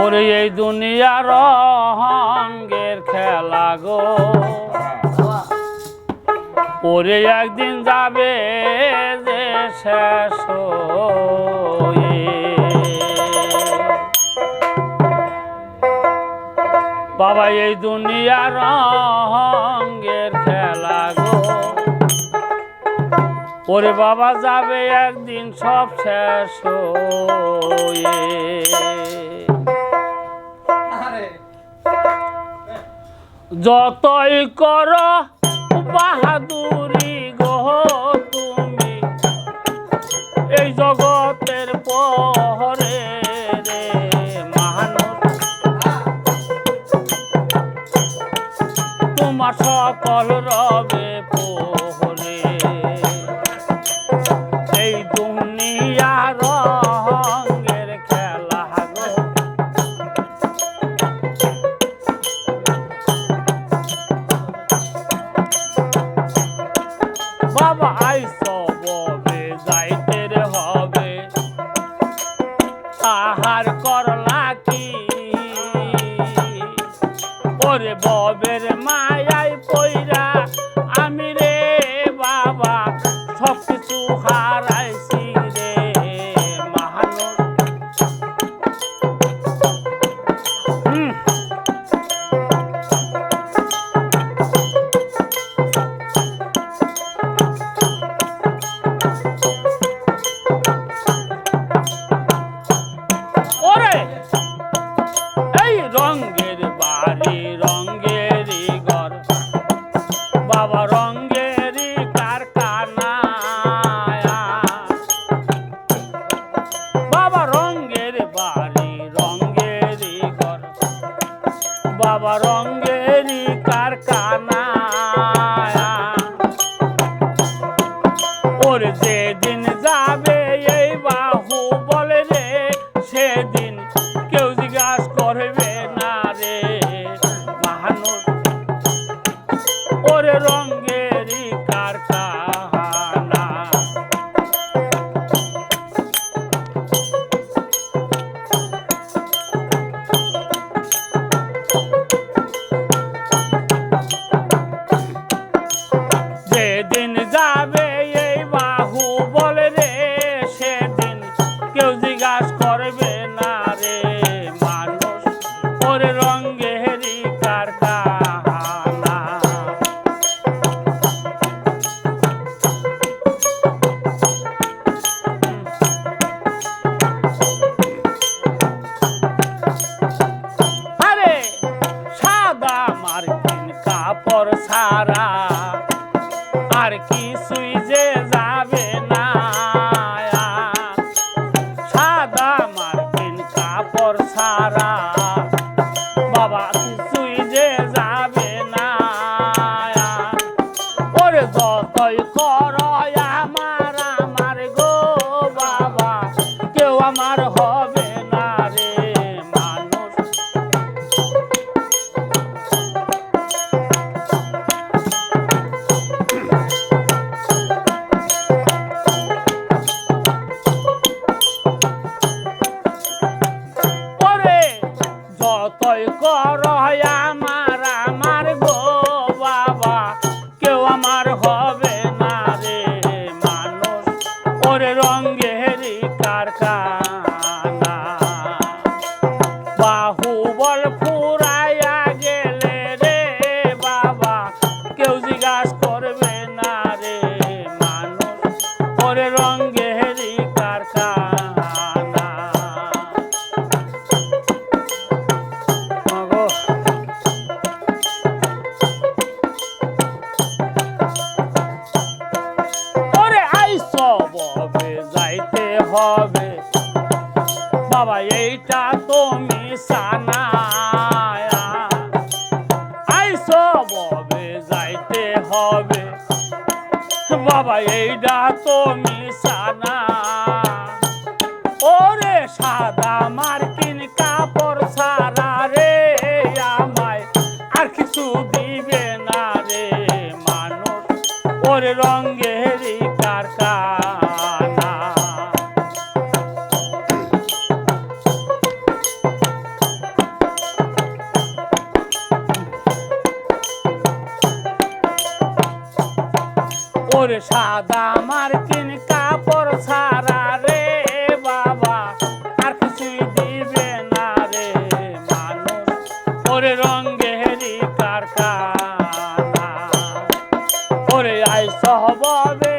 ওরে এই দুনিয়ার রঙের খেলা গো। ওরে একদিন যাবে যে শেষ বাবা, এই দুনিয়ার রঙের খেলা গো। ওরে বাবা, যাবে একদিন সব শেষ হয়ে। যতই কর বাহাদুরি গো তুমি। এই জগতের পরে বাবা আইস ববে যাইতে হবে। আহার করলা কি ওরে ববের মায়াই পইরা আমি রে বাবা, সব কিছু হারাইছি। ওর সাদা মার্কিন কাপড় সারা। আর কিছুই যে যাবে না। সাদা মার্কিন কাপড় সারা। যতই কর আমার এইটা তুমি যাইতে হবে। বাবা এইটা তুমি সানা ওরে সাদা মার্কিন কাপড় সারা রে, আমায় আর কিছু দিবে না রে মানুষ। ওরে রঙ্গেরই কারখানা। ওরে সাদা মার্কিন কাপড় ছাড়া রে বাবা, আর কিছু দিবে না রে মানুষ। ওরে রঙ্গেরি কারখানা। ওরে আইস হবে